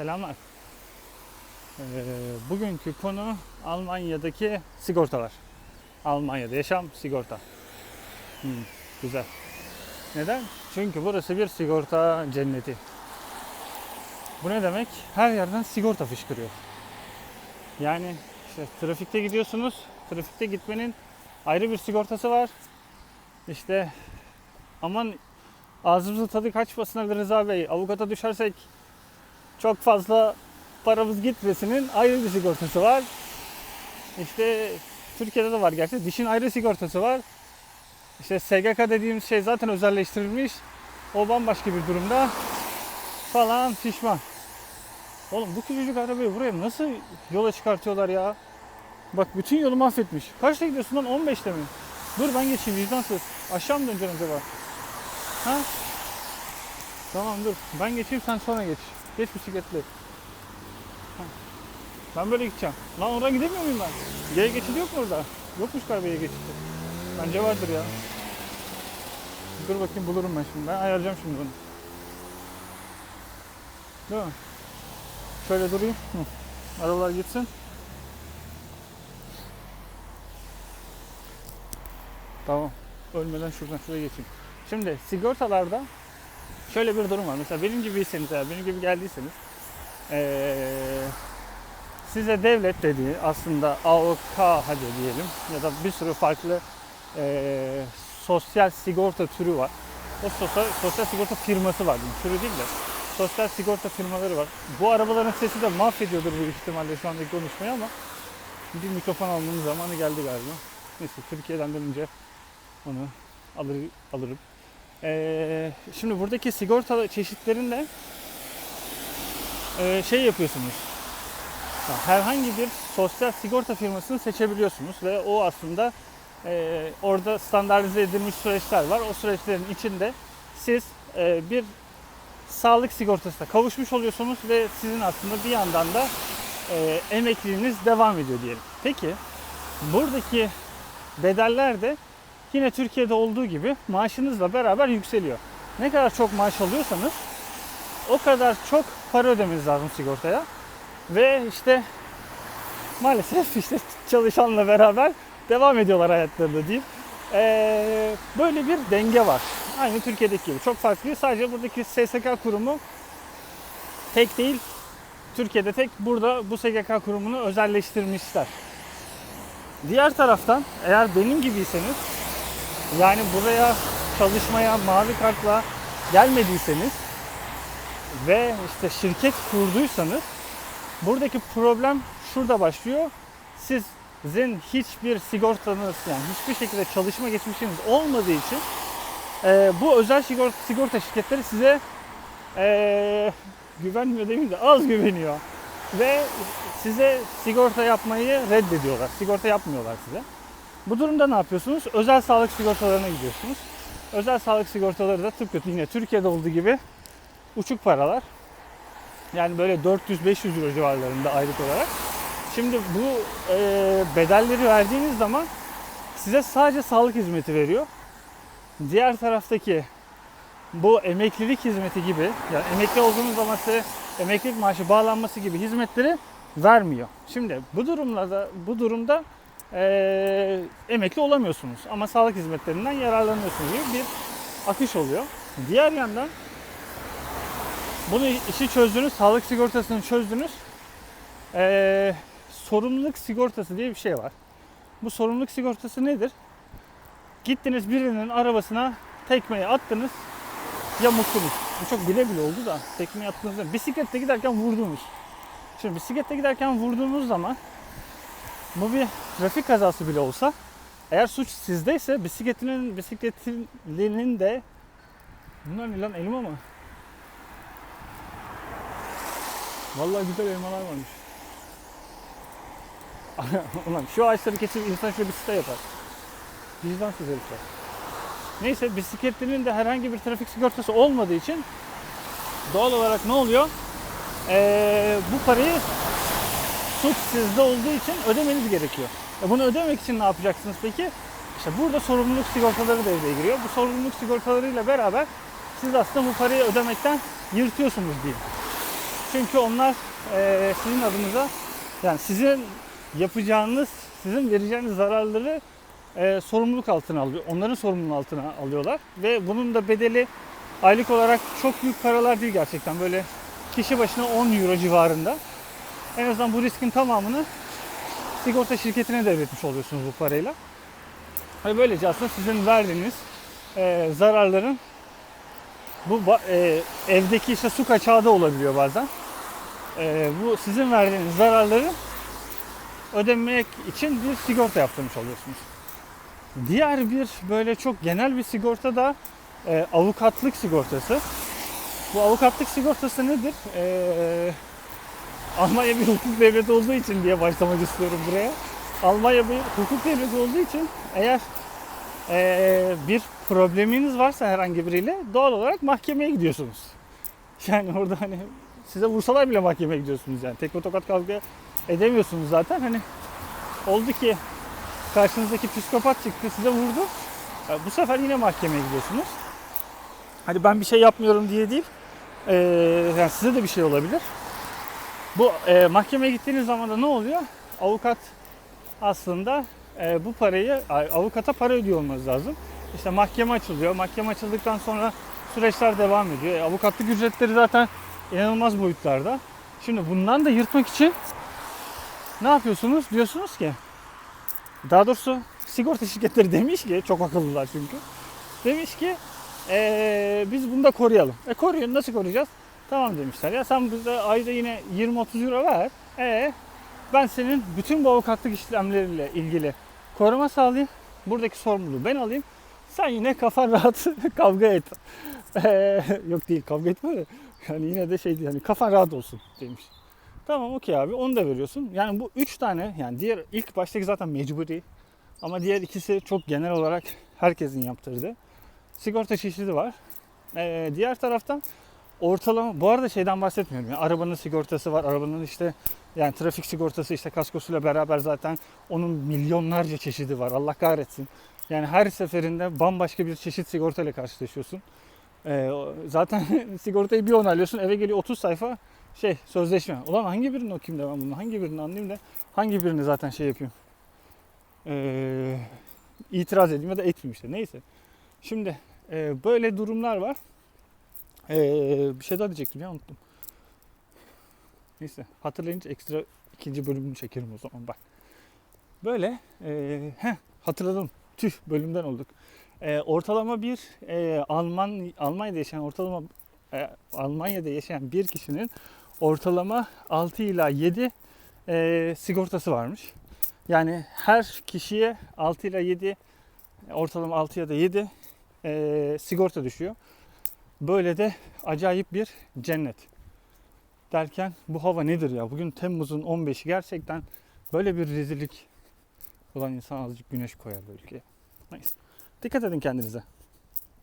Selamlar. Ee, bugünkü konu Almanya'daki sigortalar. Almanya'da yaşam sigorta. Hmm, güzel. Neden? Çünkü burası bir sigorta cenneti. Bu ne demek? Her yerden sigorta fışkırıyor. Yani işte trafikte gidiyorsunuz. Trafikte gitmenin ayrı bir sigortası var. İşte aman ağzımızın tadı kaçmasın Ali Rıza Bey. Avukata düşersek çok fazla paramız gitmesinin ayrı bir sigortası var. İşte Türkiye'de de var gerçi. Dişin ayrı sigortası var. İşte SGK dediğimiz şey zaten özelleştirilmiş. O bambaşka bir durumda. Falan pişman. Oğlum bu küçücük arabayı buraya nasıl yola çıkartıyorlar ya? Bak bütün yolu mahvetmiş. Kaçta gidiyorsun lan? 15'te mi? Dur ben geçeyim vicdansız. Aşağı mı döneceksin acaba? Ha? Tamam dur. Ben geçeyim sen sonra geç. Geç bisikletle. Ha. Ben böyle gideceğim. Lan oradan gidemiyor muyum ben? Yaya geçidi yok mu orada? Yokmuş galiba yaya geçidi. Bence vardır ya. Dur bakayım bulurum ben şimdi. Ben ayarlayacağım şimdi onu. Değil mi? Şöyle durayım. Hı. Arabalar gitsin. Tamam. Ölmeden şuradan şuraya geçeyim. Şimdi sigortalarda şöyle bir durum var. Mesela benim gibiyseniz eğer benim gibi geldiyseniz eee, size devlet dediği aslında AOK hadi diyelim ya da bir sürü farklı eee, sosyal sigorta türü var. O sosyal, sosyal sigorta firması var. diyeyim. Türü değil de sosyal sigorta firmaları var. Bu arabaların sesi de mahvediyordur büyük ihtimalle şu andaki konuşmayı ama bir mikrofon almanın zamanı geldi galiba. Neyse Türkiye'den dönünce onu alır, alırım. Ee, şimdi buradaki sigorta çeşitlerinde e, şey yapıyorsunuz. Herhangi bir sosyal sigorta firmasını seçebiliyorsunuz ve o aslında e, orada standartize edilmiş süreçler var. O süreçlerin içinde siz e, bir sağlık sigortasına kavuşmuş oluyorsunuz ve sizin aslında bir yandan da e, emekliliğiniz devam ediyor diyelim. Peki buradaki bedeller de yine Türkiye'de olduğu gibi maaşınızla beraber yükseliyor. Ne kadar çok maaş alıyorsanız o kadar çok para ödemeniz lazım sigortaya. Ve işte maalesef işte çalışanla beraber devam ediyorlar hayatlarında diyeyim. Ee, böyle bir denge var. Aynı Türkiye'deki gibi. Çok farklı. Sadece buradaki SSK kurumu tek değil. Türkiye'de tek. Burada bu SGK kurumunu özelleştirmişler. Diğer taraftan eğer benim gibiyseniz yani buraya çalışmaya mavi kartla gelmediyseniz ve işte şirket kurduysanız buradaki problem şurada başlıyor. Sizin hiçbir sigortanız yani hiçbir şekilde çalışma geçmişiniz olmadığı için e, bu özel sigorta, sigorta şirketleri size e, güvenmiyor demeyeyim de az güveniyor. Ve size sigorta yapmayı reddediyorlar. Sigorta yapmıyorlar size. Bu durumda ne yapıyorsunuz? Özel sağlık sigortalarına gidiyorsunuz. Özel sağlık sigortaları da tıpkı yine Türkiye'de olduğu gibi uçuk paralar. Yani böyle 400-500 euro civarlarında aylık olarak. Şimdi bu e, bedelleri verdiğiniz zaman size sadece sağlık hizmeti veriyor. Diğer taraftaki bu emeklilik hizmeti gibi, yani emekli olduğunuz zaman size emeklilik maaşı bağlanması gibi hizmetleri vermiyor. Şimdi bu durumlarda bu durumda eee, emekli olamıyorsunuz ama sağlık hizmetlerinden yararlanıyorsunuz gibi bir akış oluyor. Diğer yandan bunu işi çözdünüz, sağlık sigortasını çözdünüz. Eee, sorumluluk sigortası diye bir şey var. Bu sorumluluk sigortası nedir? Gittiniz birinin arabasına tekmeyi attınız, yamulttunuz. Bu çok bile bile oldu da tekmeyi attığınızda bisiklette giderken vurdunuz. Şimdi bisiklette giderken vurduğunuz zaman bu bir trafik kazası bile olsa eğer suç sizdeyse bisikletinin bisikletlinin de bunlar ne lan elma mı? Vallahi güzel elmalar varmış. Ulan şu ağaçları kesip insan şöyle bir site yapar. Vicdansız herifler. Neyse bisikletlinin de herhangi bir trafik sigortası olmadığı için doğal olarak ne oluyor? Ee, bu parayı suç sizde olduğu için ödemeniz gerekiyor. E bunu ödemek için ne yapacaksınız peki? İşte burada sorumluluk sigortaları devreye giriyor. Bu sorumluluk sigortalarıyla beraber siz aslında bu parayı ödemekten yırtıyorsunuz diyeyim. Çünkü onlar e, sizin adınıza yani sizin yapacağınız, sizin vereceğiniz zararları e, sorumluluk altına alıyor. Onların sorumluluğu altına alıyorlar ve bunun da bedeli aylık olarak çok büyük paralar değil gerçekten. Böyle kişi başına 10 euro civarında. En azından bu riskin tamamını sigorta şirketine devretmiş oluyorsunuz bu parayla. Ve böylece aslında sizin verdiğiniz e, zararların bu e, evdeki işte su kaçağı da olabiliyor bazen. E, bu sizin verdiğiniz zararları ödemek için bir sigorta yaptırmış oluyorsunuz. Diğer bir böyle çok genel bir sigorta da e, avukatlık sigortası. Bu avukatlık sigortası nedir? E, Almanya bir hukuk devleti olduğu için diye başlamak istiyorum buraya. Almanya bir hukuk devleti olduğu için eğer e, bir probleminiz varsa herhangi biriyle doğal olarak mahkemeye gidiyorsunuz. Yani orada hani size vursalar bile mahkemeye gidiyorsunuz yani. Tekme tokat kavga edemiyorsunuz zaten. Hani oldu ki karşınızdaki psikopat çıktı size vurdu. E, Bu sefer yine mahkemeye gidiyorsunuz. Hani ben bir şey yapmıyorum diye değil. e, yani size de bir şey olabilir. Bu e, mahkemeye gittiğiniz zaman da ne oluyor? Avukat aslında e, bu parayı ay, avukata para ödüyor olmanız lazım. İşte mahkeme açılıyor. Mahkeme açıldıktan sonra süreçler devam ediyor. E, avukatlık ücretleri zaten inanılmaz boyutlarda. Şimdi bundan da yırtmak için ne yapıyorsunuz? Diyorsunuz ki daha doğrusu sigorta şirketleri demiş ki çok akıllılar çünkü. Demiş ki "Ee, biz bunu da koruyalım. E koruyun nasıl koruyacağız? Tamam demişler. Ya sen bize ayda yine 20-30 euro ver. E ben senin bütün bu avukatlık işlemleriyle ilgili koruma sağlayayım. Buradaki sorumluluğu ben alayım. Sen yine kafan rahat kavga et. Ee, yok değil kavga etme de. Yani yine de şey değil hani kafan rahat olsun demiş. Tamam okey abi onu da veriyorsun. Yani bu üç tane yani diğer ilk baştaki zaten mecburi. Ama diğer ikisi çok genel olarak herkesin yaptırdığı. Sigorta çeşidi var. Ee, diğer taraftan ortalama bu arada şeyden bahsetmiyorum. Yani arabanın sigortası var. Arabanın işte yani trafik sigortası işte kaskosuyla beraber zaten onun milyonlarca çeşidi var. Allah kahretsin. Yani her seferinde bambaşka bir çeşit sigortayla karşılaşıyorsun. Ee, zaten sigortayı bir onaylıyorsun eve geliyor 30 sayfa şey sözleşme. Ulan hangi birini okuyayım da ben bunu hangi birini anlayayım da hangi birini zaten şey yapayım. Ee, itiraz edeyim ya da etmeyeyim işte neyse. Şimdi e, böyle durumlar var. Ee, bir şey daha diyecektim ya unuttum. Neyse hatırlayınca ekstra ikinci bölümünü çekerim o zaman bak. Böyle e, heh, hatırladım. Tüh bölümden olduk. E, ortalama bir e, Alman Almanya'da yaşayan ortalama e, Almanya'da yaşayan bir kişinin ortalama 6 ila 7 e, sigortası varmış. Yani her kişiye 6 ila 7 ortalama 6 ya da 7 e, sigorta düşüyor. Böyle de acayip bir cennet. Derken bu hava nedir ya? Bugün Temmuz'un 15'i gerçekten böyle bir rezillik olan insan azıcık güneş koyar bu ülkeye. Neyse. Dikkat edin kendinize.